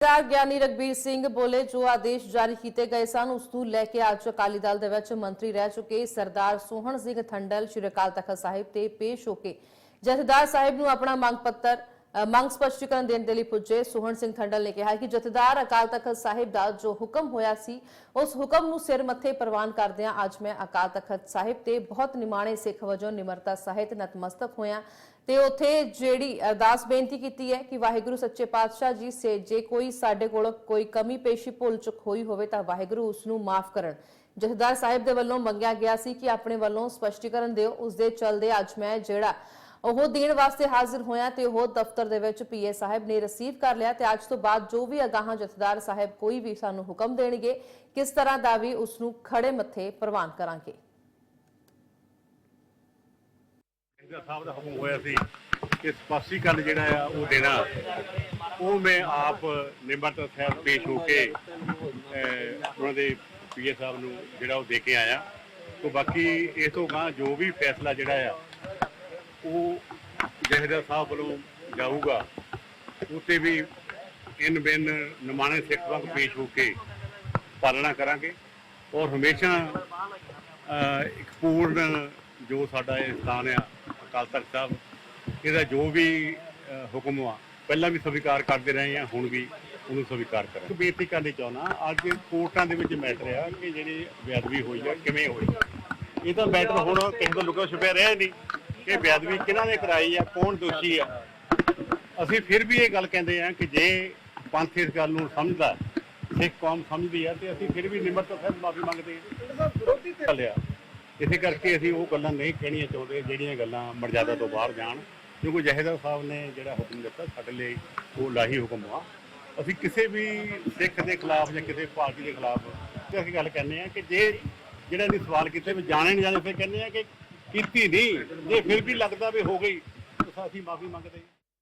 ਸਰਦਾਰ ਗਿਆਨੀ ਰਗਬੀਰ ਸਿੰਘ ਬੋਲੇ ਜੋ ਆਦੇਸ਼ ਜਾਰੀ ਕੀਤੇ ਗਏ ਸਨ, ਉਸ ਨੂੰ ਲੈ ਕੇ ਅੱਜ ਅਕਾਲੀ ਦਲ ਦੇ ਵਿੱਚ ਮੰਤਰੀ ਰਹਿ ਚੁੱਕੇ ਸਰਦਾਰ ਸੋਹਣ ਸਿੰਘ ਥੰਡਲ ਸ਼੍ਰੀ ਅਕਾਲ ਤਖਤ ਸਾਹਿਬ ਤੇ ਪੇਸ਼ ਹੋ ਕੇ ਜਥੇਦਾਰ ਸਾਹਿਬ ਨੂੰ ਆਪਣਾ ਮੰਗ ਪੱਤਰ ਮੰਗ ਸਪਸ਼ਟੀਕਰਨ ਦੇਣ ਦੇ ਲਈ ਪੁੱਜੇ ਸੋਹਣ ਸਿੰਘ ਥੰਡਲ ਨੇ ਕਿਹਾ ਕਿ ਜਥੇਦਾਰ ਅਕਾਲ ਤਖਤ ਸਾਹਿਬ ਦਾ ਜੋ ਹੁਕਮ ਹੋਇਆ ਸੀ, ਉਸ ਹੁਕਮ ਨੂੰ ਸਿਰ ਮੱਥੇ ਪ੍ਰਵਾਨ ਕਰਦਿਆਂ ਅੱਜ ਮੈਂ ਅਕਾਲ ਤਖਤ ਸਾਹਿਬ ਤੇ ਬਹੁਤ ਨਿਮਾਣੇ ਸਿੱਖ ਵਜੋਂ ਨਿਮਰਤਾ ਸਹਿਤ ਨਤਮਸਤਕ ਹੋਇਆ ਤੇ ਉਥੇ ਜਿਹੜੀ ਅਰਦਾਸ ਬੇਨਤੀ ਕੀਤੀ ਹੈ ਕਿ ਵਾਹਿਗੁਰੂ ਸੱਚੇ ਪਾਤਸ਼ਾਹ ਜੀ, ਸੇ ਜੇ ਕੋਈ ਸਾਡੇ ਕੋਲ ਕੋਈ ਕਮੀ ਪੇਸ਼ੀ ਭੁੱਲ ਚੁੱਕ ਹੋਈ ਹੋਵੇ ਤਾਂ ਵਾਹਿਗੁਰੂ ਉਸ ਨੂੰ ਮਾਫ ਕਰਨ। ਜਥੇਦਾਰ ਸਾਹਿਬ ਦੇ ਵੱਲੋਂ ਮੰਗਿਆ ਗਿਆ ਸੀ ਕਿ ਆਪਣੇ ਵੱਲੋਂ ਸਪਸ਼ਟੀਕਰਨ ਦਿਓ। ਉਸ ਦੇ ਚਲਦੇ ਅੱਜ ਮੈਂ ਜਿਹੜਾ ਉਹ ਦੇਣ ਵਾਸਤੇ ਹਾਜ਼ਰ ਹੋਇਆ ਤੇ ਉਹ ਦਫ਼ਤਰ ਦੇ ਵਿੱਚ ਪੀਏ ਸਾਹਿਬ ਨੇ ਰਿਸੀਵ ਕਰ ਲਿਆ ਤੇ ਅੱਜ ਤੋਂ ਬਾਅਦ ਜੋ ਵੀ ਅਗਾਹਾਂ ਜਥੇਦਾਰ ਸਾਹਿਬ ਕੋਈ ਵੀ ਸਾਨੂੰ ਹੁਕਮ ਦੇਣਗੇ, ਕਿਸ ਤਰ੍ਹਾਂ ਦਾ ਵੀ ਉਸ ਨੂੰ ਖੜੇ ਮੱਥੇ ਪ੍ਰਵਾਨ ਕਰਾਂਗੇ। ਸਿੰਘ ਸਾਹਿਬ ਦਾ ਹੁਕਮ ਹੋਇਆ ਸੀ ਕਿ ਸਪਸ਼ਟੀਕਰਨ ਜਿਹੜਾ ਆ ਉਹ ਦੇਣਾ। ਉਹ ਮੈਂ ਆਪ ਨਿਮਰਤਾ ਸਾਹਿਬ ਪੇਸ਼ ਹੋ ਕੇ ਉਹਨਾਂ ਦੇ ਪੀਏ ਸਾਹਿਬ ਨੂੰ ਜਿਹੜਾ ਉਹ ਦੇ ਕੇ ਆਇਆ। ਤੋਂ ਬਾਕੀ ਇਸ ਤੋਂ ਗਾਂ ਜੋ ਵੀ ਫੈਸਲਾ ਜਿਹੜਾ ਆ ਉਹ ਜਹੇਦਾਰ ਸਾਹਿਬ ਵੱਲੋਂ ਜਾਊਗਾ ਉਤੇ ਵੀ ਇਨ ਬਿਨ ਨਿਮਾਣੇ ਸਿੱਖ ਵਾਂਗ ਪੇਸ਼ ਹੋ ਕੇ ਪਾਲਣਾ ਕਰਾਂਗੇ ਔਰ ਹਮੇਸ਼ਾ ਇੱਕ ਪੂਰਨ ਜੋ ਸਾਡਾ ਇਹ ਸਥਾਨ ਆ, ਅਕਾਲ ਤਖਤ ਸਾਹਿਬ, ਇਹਦਾ ਜੋ ਵੀ ਹੁਕਮ ਆ, ਪਹਿਲਾਂ ਵੀ ਸਵੀਕਾਰ ਕਰਦੇ ਰਹੇ ਆ, ਹੁਣ ਵੀ ਉਹਨੂੰ ਸਵੀਕਾਰ ਕਰਾਂਗੇ। ਬੇਨਤੀ ਕਰਨੀ ਚਾਹੁੰਦਾ, ਅੱਜ ਕੋਰਟਾਂ ਦੇ ਵਿੱਚ ਮੈਟਰ ਆ ਕਿ ਜਿਹੜੀ ਬੇਅਦਬੀ ਹੋਈ ਆ, ਕਿਵੇਂ ਹੋਈ ਇਹ ਤਾਂ ਮੈਟਰ ਹੁਣ ਕਿਸੇ ਤੋਂ ਲੁਕਿਆ ਛੁਪਿਆ ਰਿਹਾ ਨਹੀਂ। ਕਿ ਬੇਅਦਬੀ ਕਿਹਨਾਂ ਨੇ ਕਰਾਈ ਆ, ਕੌਣ ਦੋਸ਼ੀ ਆ? ਅਸੀਂ ਫਿਰ ਵੀ ਇਹ ਗੱਲ ਕਹਿੰਦੇ ਆ ਕਿ ਜੇ ਪੰਥ ਇਸ ਗੱਲ ਨੂੰ ਸਮਝਦਾ, ਸਿੱਖ ਕੌਮ ਸਮਝਦੀ ਆ ਤੇ ਅਸੀਂ ਫਿਰ ਵੀ ਨਿਮਰਤਾ ਸਾਹਿਬ ਮਾਫੀ ਮੰਗਦੇ ਆ। ਚੱਲਿਆ ਇਸੇ ਕਰਕੇ ਅਸੀਂ ਉਹ ਗੱਲਾਂ ਨਹੀਂ ਕਹਿਣੀਆਂ ਚਾਹੁੰਦੇ, ਜਿਹੜੀਆਂ ਗੱਲਾਂ ਮਰਜ਼ਾਦਾ ਤੋਂ ਬਾਹਰ ਜਾਣ, ਕਿਉਂਕਿ ਜਹੇਦਾਰ ਸਾਹਿਬ ਨੇ ਜਿਹੜਾ ਹੁਕਮ ਦਿੱਤਾ ਸਾਡੇ ਲਈ, ਉਹ ਲਾਹੀ ਹੁਕਮ ਆ। ਅਸੀਂ ਕਿਸੇ ਵੀ ਸਿੱਖ ਦੇ ਖਿਲਾਫ ਜਾਂ ਕਿਸੇ ਪਾਰਟੀ ਦੇ ਖਿਲਾਫ ਤੇ ਅਸੀਂ ਗੱਲ ਕਹਿੰਦੇ ਆ ਕਿ ਜੇ ਜਿਹੜਾ ਇਹਨੇ ਸਵਾਲ ਕੀਤੇ, ਵੀ ਜਾਣੇ ਨਹੀਂ ਜਾਣੇ, ਫਿਰ ਕਹਿੰਦੇ ਆ ਕਿ ਕੀਤੀ ਨਹੀਂ। ਜੇ ਫਿਰ ਵੀ ਲੱਗਦਾ ਵੀ ਹੋ ਗਈ ਤਾਂ ਅਸੀਂ ਮਾਫੀ ਮੰਗਦੇ ਹਾਂ।